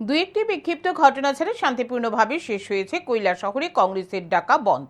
দু একটি বিক্ষিপ্ত ঘটনা ছাড়া শান্তিপূর্ণভাবে শেষ হয়েছে কৈলা শহরে কংগ্রেসের ডাকা বন্ধ।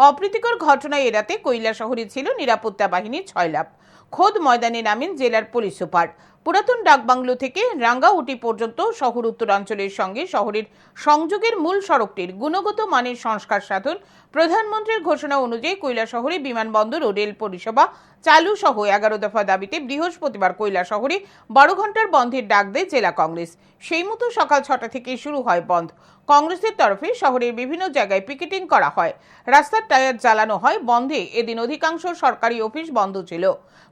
অপ্রীতিকর ঘটনা এড়াতে কৈলা শহরে ছিল নিরাপত্তা বাহিনী ছয় লাভ খোদ ময়দানে নামেন জেলার পুলিশ সুপার। পুরাতন ডাকবাংলো থেকে রাঙ্গাউটি পর্যন্ত শহর উত্তরাঞ্চলের সঙ্গে শহরের সংযোগের মূল সড়কটির গুণগত মানের সংস্কার সাধন প্রধানমন্ত্রীর ঘোষণা অনুযায়ী শহরে বিমানবন্দর ও রেল পরিষেবা চালু সহ এগারো দফা দাবিতে বৃহস্পতিবার শহরে বারো ঘণ্টার বন্ধের ডাক দেয় জেলা কংগ্রেস। সেই মতো সকাল ছটা থেকে শুরু হয় বন্ধ। কংগ্রেসের তরফে শহরের বিভিন্ন জায়গায় পিকেটিং করা হয়। রাস্তার টায়ার জ্বালানো হয়। বন্ধে এদিন অধিকাংশ সরকারি অফিস বন্ধ ছিল।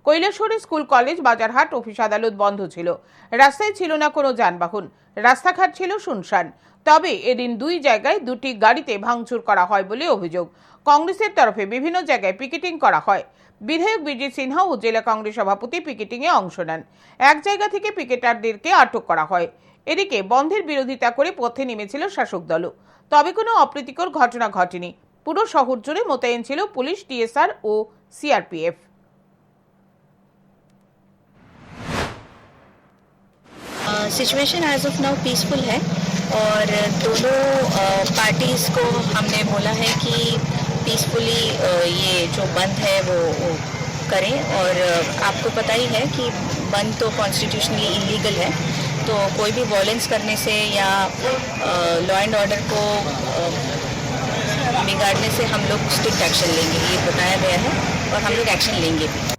কৈলাসহরে স্কুল, কলেজ, বাজারহাট, অফিস আদালত বন্ধ ছিল। রাস্তায় ছিল না কোনো যানবাহন। রাস্তাঘাট ছিল শুনশান। তবে এদিন দুই জায়গায় দুটি গাড়িতে ভাঙচুর করা হয় বলে অভিযোগ। কংগ্রেসের তরফে বিভিন্ন জায়গায় পিকেটিং করা হয়। বিধায়ক বিজয় সিনহা ও জেলা কংগ্রেস সভাপতি পিকেটিংয়ে অংশ নেন। এক জায়গা থেকে পিকেটারদেরকে আটক করা হয়। এদিকে বন্ধের বিরোধিতা করে পথে নেমেছিল শাসক দলও তবে কোনো অপ্রীতিকর ঘটনা ঘটেনি। পুরো শহর জুড়ে মোতায়েন ছিল police, TSR O CRPF. Situation as of now peaceful है और दोनों पार्टीज़ को हमने बोला है कि पीसफुली ये जो बंद है वो, वो करें और आपको पता ही है कि बंद तो कॉन्स्टिट्यूशनली इलीगल है तो कोई भी वॉलेंस करने से या लॉ एंड ऑर्डर को बिगाड़ने से हम लोग स्ट्रिक्ट एक्शन लेंगे ये बताया गया है और हम लोग एक्शन लेंगे भी।